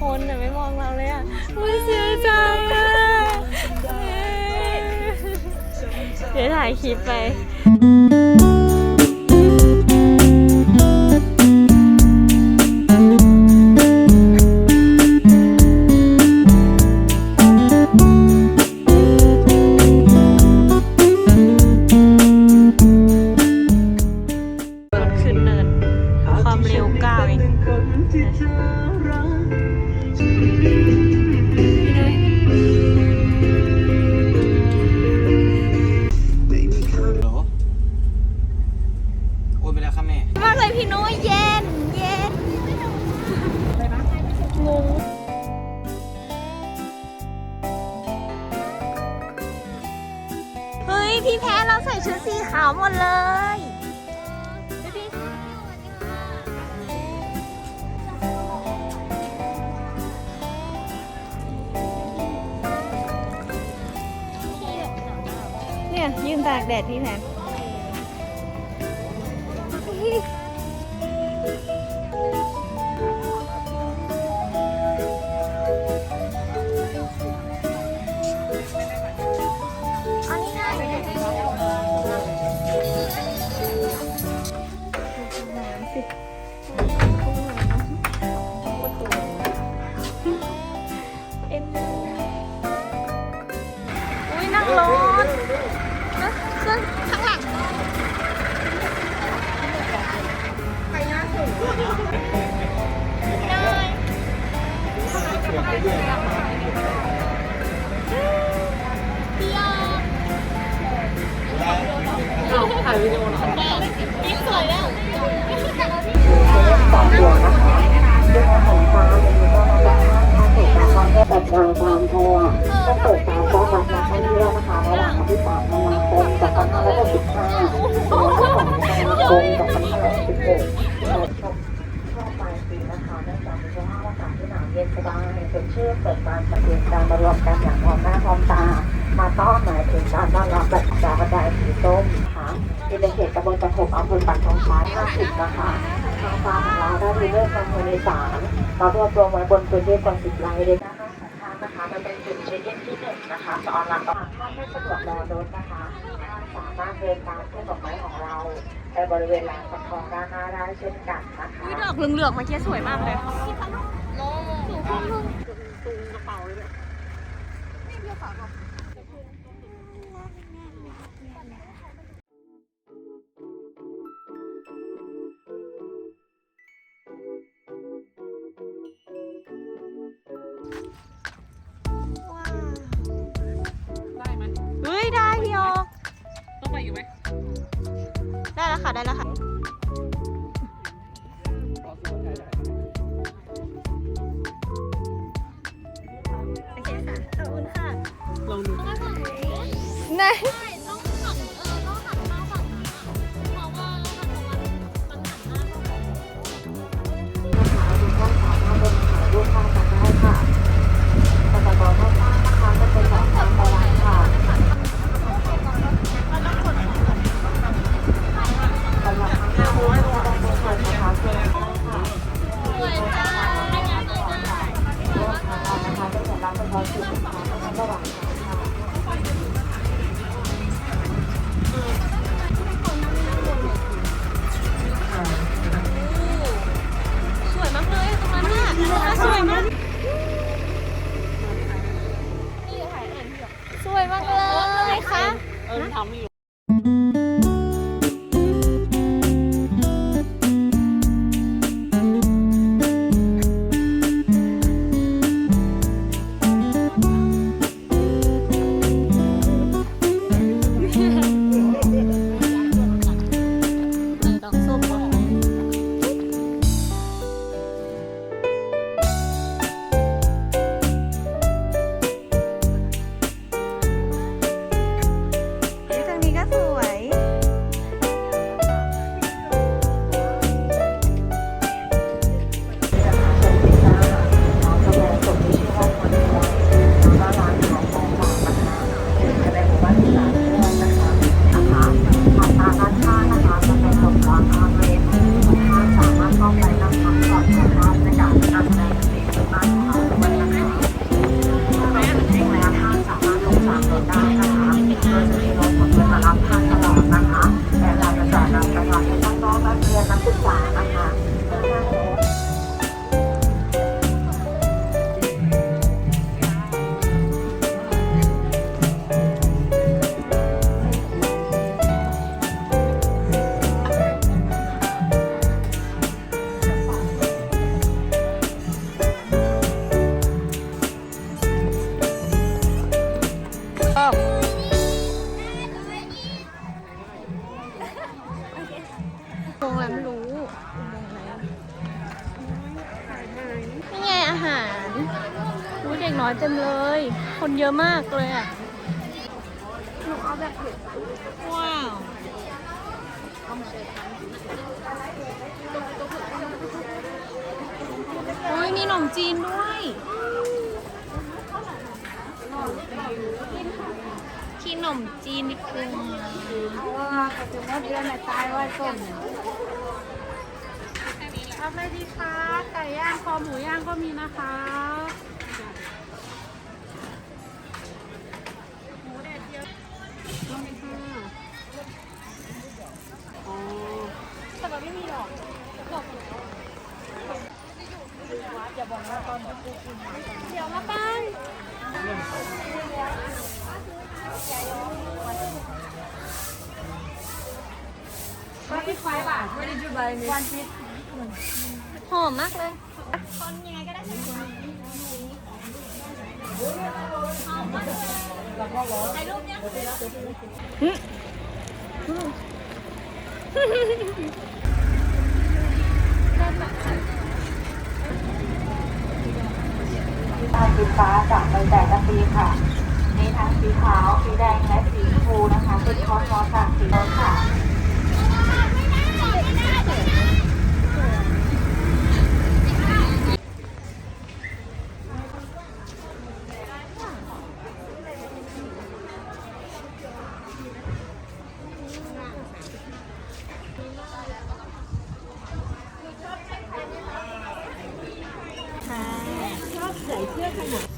คนแต่ไม่มองเราเลยอะไม่เสียใจอะเดี๋ยวถ่ายคลิปไป พี่นุ้ยเย็น เย็นงงเฮ้ย พี่แพ้เราใส่ชุดสีขาวหมดเลยเนี่ยยืนตากแดดพี่แพน น้ องเที่ยวแบบกลางทางทัวร์ก็เปิดการต้อนรับนักท่องเที่ยวนะคะระหว่างวันที่3มีนาคมจากันที่25ถึงวันที่2มีนาคม2567เปิดชมช่วงปลายปีนะคะเนื่องจากมีสภาพอากาศที่หนาวเย็นสบายสดชื่นเปิดการจัดเตรียมการมารวมกันอย่างพร้อมหน้าพร้อมตา มาต้อนหมายถึงการต้อนรับแบบจากกระจายสีส้มนะคะอยู่ในเขตตำบลปฐมอำเภอปักทองช้าง50นะคะทางฟาร์มของเราได้มีเรื่องการภายในศาลเรารวบรวมไว้บนพื้นที่กว่าสิบไร่เลย ด้านหน้าของท่านนะคะมันเป็นจุดเช็คอินที่หนึ่งนะคะจะออนไลน์ต่อท่านไม่สะดวกรอรถนะคะท่านสามารถเดินตามที่ดอกไม้ของเราไปบริเวณลานประคองด้านหน้าได้เช่นกันนะคะดอกเหลืองๆเมื่อกี้สวยมากเลยได้ แล้วค่ะได้แล้วค่ะโอเคค่ะขอบคุณค่ะลองดูไหน นะคะจะเปิดรับเฉพาะจุดนะคะในระหว่างทางค่ะสวยมากเลยตรงนั้นน่ะสวยมากสวยมากเลยค่ะ เออทำอยู่ Thank you. เต็มเลย คนเยอะมากเลยอะหนูเอาแบบเผ็ดว้าวโอ้ยมีขนมจีนด้วยกินขนมจีนดีกว่าเพราะว่าเขาจะมดเดือนในตายว่าส้มรับอะไรดีคะไก่ย่างคอหมูย่างก็มีนะคะหมูแดดเดียวลองค่ะอ๋อ แต่แบบไม่มีหรอก เดี๋ยวมาปังวันที่ไฟบาทไม่ได้จุใบมีวันที่หอมมากเลยตา สีฟ้าจากใบแตกกะปีค่ะมีทั้งสีขาว สีแดง และสีชมพูนะคะเป็นคอสมอจากสีน้ำค่ะ 不要看了。